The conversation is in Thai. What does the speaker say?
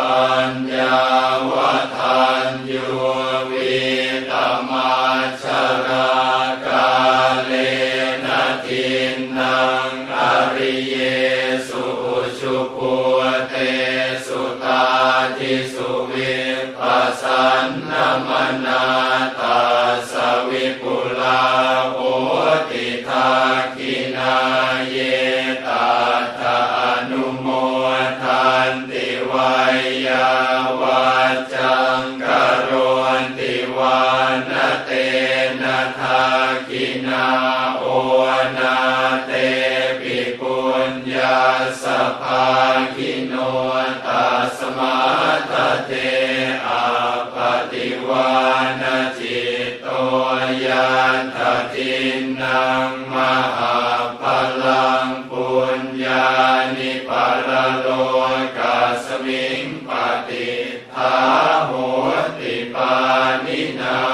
ปัญญาวทันยูวิตมาชรากาเลนะทินนังอริเยสุชุปุเตสุตาทิสุวิปัสสัน วายาวัจจังกโรนติวานเตนะทาคินาโอนาเตปิปุญญาสภาคิโนตัสมาทเตอาปฏิวานจิตโตยันททินังมหาพลังปุญญานิปะละโลกา สมิงปฏิทาโหติปานินา